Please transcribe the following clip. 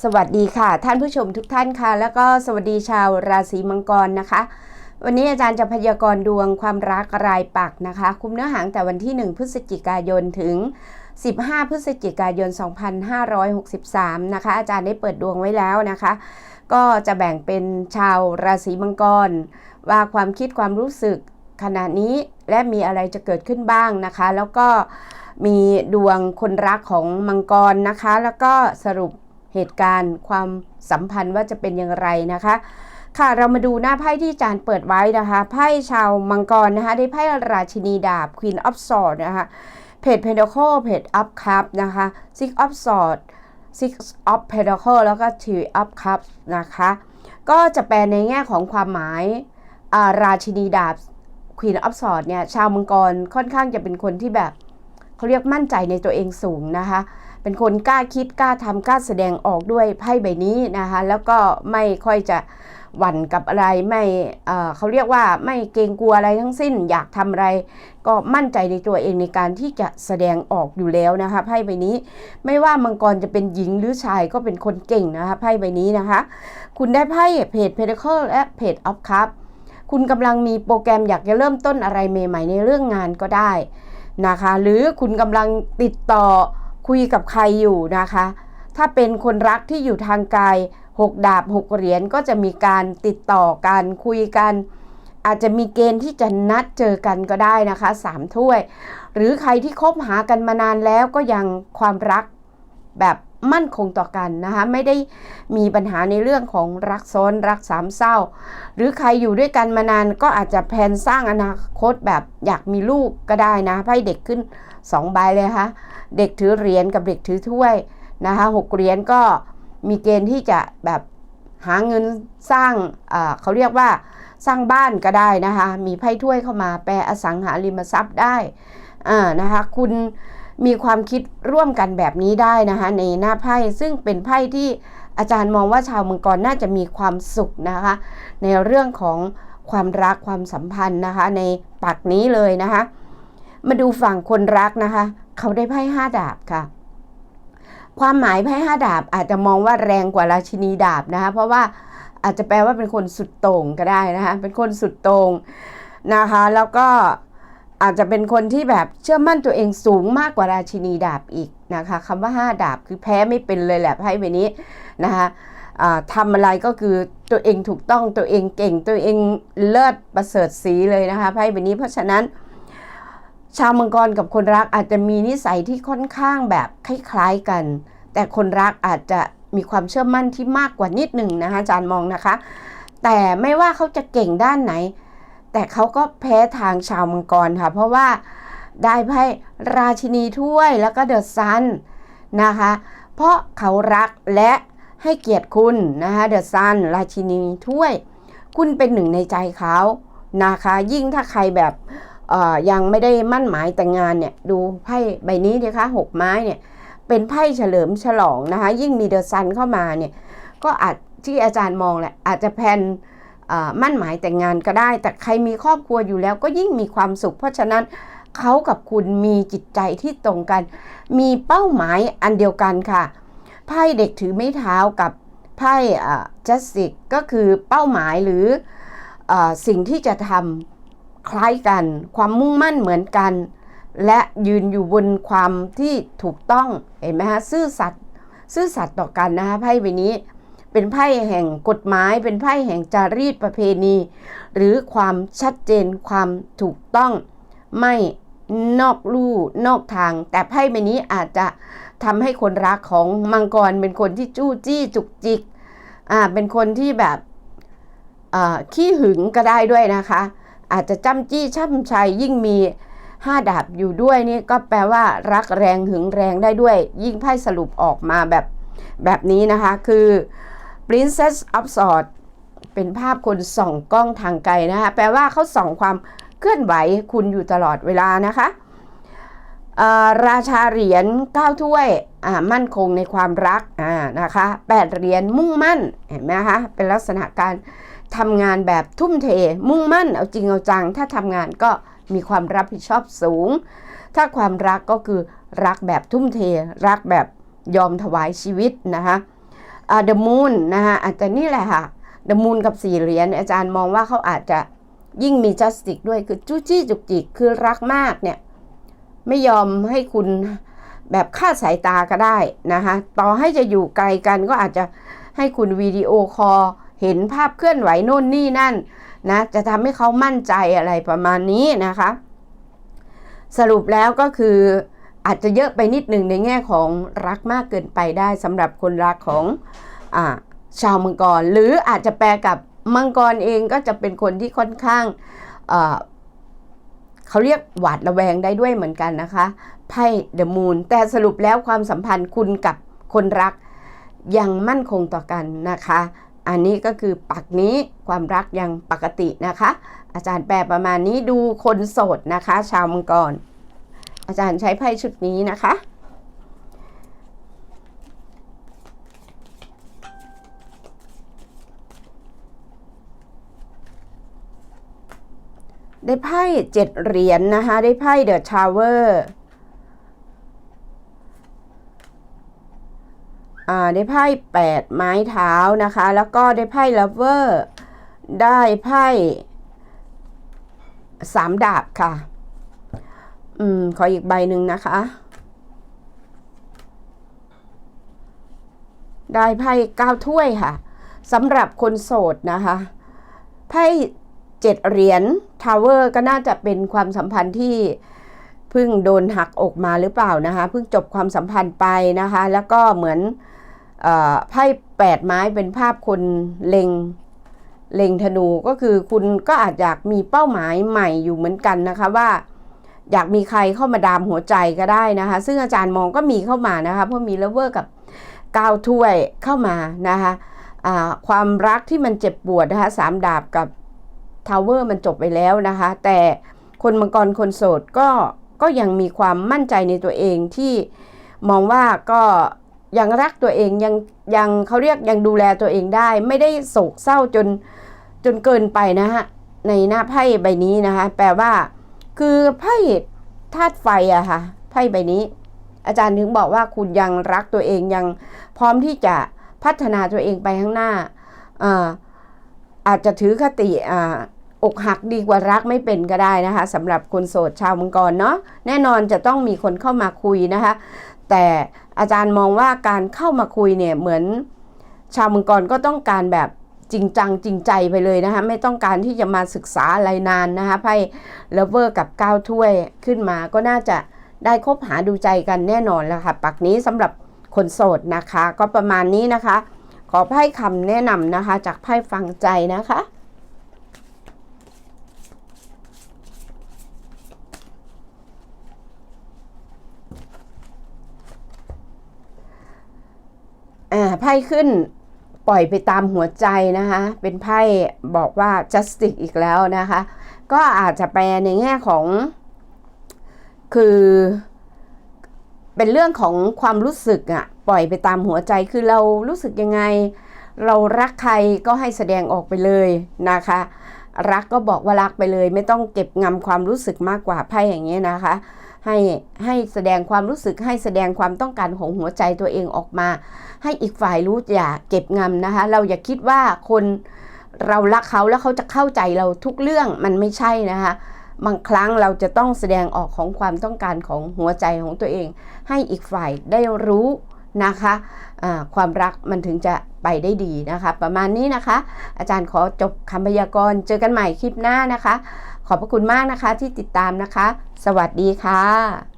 สวัสดีค่ะ ท่านผู้ชมทุกท่านค่ะ แล้วก็สวัสดีชาวราศีมังกรนะคะ วันนี้อาจารย์จะพยากรณ์ดวงความรักรายปักนะคะ คุมเนื้อหางแต่วันที่ 1 พฤศจิกายนถึง 15 พฤศจิกายน 2563 นะคะ อาจารย์ได้เปิดดวงไว้แล้วนะคะ ก็จะแบ่งเป็นชาวราศีมังกร ว่าความคิดความรู้สึกขณะนี้และมีอะไรจะเกิดขึ้นบ้างนะคะ แล้วก็มีดวงคนรักของมังกรนะคะ แล้วก็สรุป เหตุการณ์ความสัมพันธ์ว่าจะเป็นอย่างไรนะคะ ค่ะเรามาดูหน้าไพ่ที่อาจารย์เปิดไว้นะคะไพ่ชาวมังกรนะคะได้ไพ่ราชินีดาบ Queen of Swords นะคะเพจ Pentacle เพจ Up Cup นะคะ Six of Swords Six of Pentacle แล้วก็ Two of Cups นะคะ ก็จะแปลในแง่ของความหมายอาราชินีดาบ Queen of Swords เนี่ย ชาวมังกรค่อนข้างจะเป็นคนที่แบบ เขาเรียกมั่นใจในตัวเองสูงนะคะ เป็นคนกล้าคิดกล้าทำกล้าแสดงออกด้วยไพ่ใบนี้นะคะ แล้วก็ไม่ค่อยจะหวั่นกับอะไรไม่เเขาเรียกว่าไม่เกรงกลัวอะไรทั้งสิ้น อยากทำอะไร ก็มั่นใจในตัวเองในการที่จะแสดงออกอยู่แล้วนะคะไพ่ใบนี้ ไม่ว่ามังกรจะเป็นหญิงหรือชายก็เป็นคนเก่งนะคะไพ่ใบนี้นะคะ คุณได้ไพ่เพจ Pentacle และเพจ Of Cup คุณกำลังมีโปรแกรมอยากจะเริ่มต้นอะไรใหม่ๆในเรื่องงานก็ได้นะคะ หรือคุณกำลังติดต่อ คุยกับใครอยู่นะคะ ถ้าเป็นคนรักที่อยู่ทางไกลหกดาบหกเหรียญก็จะมีการติดต่อกันคุยกัน อาจจะมีเกณฑ์ที่จะนัดเจอกันก็ได้นะคะสามถ้วย หรือใครที่คบหากันมานานแล้วก็ยังความรักแบบมั่นคงต่อกันนะคะไม่ได้มีปัญหาในเรื่องของรักซ้อนรักสามเศร้า หรือใครอยู่ด้วยกันมานานก็อาจจะแผนสร้างอนาคตแบบอยากมีลูกก็ได้นะไพ่เด็กขึ้น 2ใบเลยค่ะเด็กถือเหรียญกับเด็กถือถ้วยนะคะหกเหรียญก็มีเกณฑ์ที่จะแบบหาเงินสร้างเขาเรียกว่าสร้างบ้านก็ได้นะคะ มีไพ่ถ้วยเข้ามาแปลอสังหาริมทรัพย์ได้นะคะ คุณมีความคิดร่วมกันแบบนี้ได้นะคะ ในหน้าไพ่ซึ่งเป็นไพ่ที่อาจารย์มองว่าชาวมังกรน่าจะมีความสุขนะคะ ในเรื่องของความรักความสัมพันธ์นะคะ ในปักนี้เลยนะคะ มาดูฝั่งคนรักนะคะ เขาได้ไพ่ห้าดาบค่ะ ความหมายไพ่ห้าดาบอาจจะมองว่าแรงกว่าราชินีดาบนะคะ เพราะว่าอาจจะแปลว่าเป็นคนสุดโต่งก็ได้นะคะ เป็นคนสุดโต่งนะคะ แล้วก็อาจจะเป็นคนที่แบบเชื่อมั่นตัวเองสูงมากกว่าราชินีดาบอีกนะคะคำว่าห้าดาบคือแพ้ไม่เป็นเลยแหละไพ่ใบนี้นะคะทำอะไรก็คือตัวเองถูกต้องตัวเองเก่งตัวเองเลิศประเสริฐสีเลยนะคะไพ่ใบนี้เพราะฉะนั้น ชาวมังกรกับคนรักอาจจะมีนิสัยที่ค่อนข้างแบบคล้ายๆกัน แต่คนรักอาจจะมีความเชื่อมั่นที่มากกว่านิดหนึ่งนะคะอาจารย์มองนะคะ แต่ไม่ว่าเขาจะเก่งด้านไหน แต่เขาก็แพ้ทางชาวมังกรค่ะ เพราะว่าได้ไพ่ราชินีถ้วยแล้วก็เดอะซันนะคะ เพราะเขารักและให้เกียรติคุณนะคะเดอะซันราชินีถ้วย คุณเป็นหนึ่งในใจเขานะคะ ยิ่งถ้าใครแบบ ยังไม่ได้มั่นหมายแต่งงานเนี่ยดูไพ่ใบนี้นะคะหกไม้เนี่ยเป็นไพ่เฉลิมฉลองนะคะ ยิ่งมีเดอะซันเข้ามาเนี่ยก็อาจที่อาจารย์มองแหละอาจจะแพนมั่นหมายแต่งงานก็ได้ แต่ใครมีครอบครัวอยู่แล้วก็ยิ่งมีความสุข เพราะฉะนั้นเขากับคุณมีจิตใจที่ตรงกัน มีเป้าหมายอันเดียวกันค่ะไพ่เด็กถือไม้เท้ากับไพ่จัสติกก็คือเป้าหมายหรืออสิ่งที่จะทำ คล้ายกัน ความมุ่งมั่นเหมือนกัน และยืนอยู่บนความที่ถูกต้องเห็นไหมฮะซื่อสัตย์ซื่อสัตย์ต่อกันนะคะไพ่ใบนี้ เป็นไพ่แห่งกฎหมาย เป็นไพ่แห่งจารีตประเพณี หรือความชัดเจนความถูกต้องไม่นอกลู่นอกทาง แต่ไพ่ใบนี้อาจจะทำให้คนรักของมังกรเป็นคนที่จู้จี้จุกจิกอ่าเป็นคนที่แบบขี้หึงก็ได้ด้วยนะคะ อาจจะจ้ำจี้ช่ำชัยยิ่งมีห้าดาบอยู่ด้วยนี่ก็แปลว่ารักแรงหึงแรงได้ด้วย ยิ่งไพ่สรุปออกมาแบบแบบนี้นะคะคือ Princess of Swords เป็นภาพคนส่องกล้องทางไกลนะคะแปลว่าเขาส่องความเคลื่อนไหวคุณอยู่ตลอดเวลานะคะราชาเหรียญ9ถ้วยมั่นคงในความรักนะคะ8เหรียญมุ่งมั่นเห็นไหมคะเป็นลักษณะการ ทำงานแบบทุ่มเท มุ่งมั่นเอาจริงเอาจัง ถ้าทำงานก็มีความรับผิดชอบสูง ถ้าความรักก็คือรักแบบทุ่มเท รักแบบยอมถวายชีวิตนะคะอ่า The Moon นะคะอาจจะนี่แหละค่ะ The Moon กับสี่เหรียญอาจารย์มองว่าเขาอาจจะยิ่งมี justice ด้วยคือจู้จี้จุกจิกคือรักมากเนี่ย ไม่ยอมให้คุณแบบคาดสายตาก็ได้นะคะ ต่อให้จะอยู่ไกลกันก็อาจจะให้คุณวิดีโอคอล เห็นภาพเคลื่อนไหวโน่นนี่นั่นนะจะทำให้เขามั่นใจอะไรประมาณนี้นะคะ สรุปแล้วก็คืออาจจะเยอะไปนิดหนึ่งในแง่ของรักมากเกินไปได้สำหรับคนรักของอชาวมังกร หรืออาจจะแปลกับมังกรเองก็จะเป็นคนที่ค่อนข้างเอ่อเขาเรียกหวาดระแวงได้ด้วยเหมือนกันนะคะไพ่เดอะมูนแต่สรุปแล้วความสัมพันธ์คุณกับคนรักยังมั่นคงต่อกันนะคะ อันนี้ก็คือปักนี้ความรักยังปกตินะคะ อาจารย์แปลประมาณนี้ดูคนโสดนะคะ ชาวมังกร อาจารย์ใช้ไพ่ชุดนี้นะคะได้ไพ่เจ็ดเหรียญนนะคะ ได้ไพ่เดอะชาวเวอร์อ่า ได้ไพ่แปดไม้เท้านะคะ แล้วก็ได้ไพ่ลัฟเวอร์ได้ไพ่สามดาบค่ะ อืม ขออีกใบหนึ่งนะคะ ได้ไพ่เก้าถ้วยค่ะสำหรับคนโสดนะคะ ไพ่เจ็ดเหรียญทาวเวอร์ก็น่าจะเป็นความสัมพันธ์ที่เพิ่งโดนหักอกมาหรือเปล่านะคะเพิ่งจบความสัมพันธ์ไปนะคะ แล้วก็เหมือน ไพ่แปดไม้เป็นภาพคนเล็งเล็งธนูก็คือคุณก็อาจอยากมีเป้าหมายใหม่อยู่เหมือนกันนะคะว่า อยากมีใครเข้ามาดามหัวใจก็ได้นะคะ ซึ่งอาจารย์มองก็มีเข้ามานะคะเพราะมีเลเวอร์กับก้าวถ้วยเข้ามานะคะะความรักที่มันเจ็บปวดนะคะสามดาบกับทาวเวอร์มันจบไปแล้วนะคะ แต่คนมังกรคนโสดก็ก็ยังมีความมั่นใจในตัวเองที่มองว่าก็ ยังรักตัวเองยังยังเขาเรียกยังดูแลตัวเองได้ ไม่ได้โศกเศร้าจนจนเกินไปนะฮะในหน้าไพ่ใบนี้นะคะ แปลว่า คือไพ่ธาตุไฟอะค่ะไพ่ใบนี้ อาจารย์ถึงบอกว่าคุณยังรักตัวเองยังพร้อมที่จะพัฒนาตัวเองไปข้างหน้าอาอาจจะถือคติอ่าอกหักดีกว่ารักไม่เป็นก็ได้นะคะสำหรับคนโสดชาวมังกรเนาะแน่นอนจะต้องมีคนเข้ามาคุยนะคะ แต่ อาจารย์มองว่าการเข้ามาคุยเนี่ยเหมือนชาวมังกรก็ต้องการแบบจริงจังจริงใจไปเลยนะคะไม่ต้องการที่จะมาศึกษาอะไรนานนะคะไพ่เลเวอร์กับก้าวถ้วยขึ้นมาก็น่าจะได้คบหาดูใจกันแน่นอนแล้วค่ะปักนี้สำหรับคนโสดนะคะ ก็ประมาณนี้นะคะ ขอไพ่คำแนะนำนะคะ จากไพ่ฟังใจนะคะ อ่าไพ่ขึ้นปล่อยไปตามหัวใจนะคะ เป็นไพ่บอกว่า justice อีกแล้วนะคะ ก็อาจจะแปลในแง่ของ คือ เป็นเรื่องของความรู้สึกอะปล่อยไปตามหัวใจคือเรารู้สึกยังไง เรารักใครก็ให้แสดงออกไปเลยนะคะ รักก็บอกว่ารักไปเลย ไม่ต้องเก็บงำความรู้สึกมากกว่าไพ่อย่างนี้นะคะ ให้ให้แสดงความรู้สึกให้แสดงความต้องการของหัวใจตัวเองออกมา ให้อีกฝ่ายรู้อย่าเก็บงำนะคะ เราอย่าคิดว่าคนเรารักเขาแล้วเขาจะเข้าใจเราทุกเรื่องมันไม่ใช่นะคะบางครั้งเราจะต้องแสดงออกของความต้องการของหัวใจของตัวเอง ให้อีกฝ่ายได้รู้นะคะะความรักมันถึงจะไปได้ดีนะคะ ประมาณนี้นะคะ อาจารย์ขอจบคำพยากรณ์เจอกันใหม่คลิปหน้านะคะ ขอบพระคุณมากนะคะที่ติดตามนะคะ สวัสดีค่ะ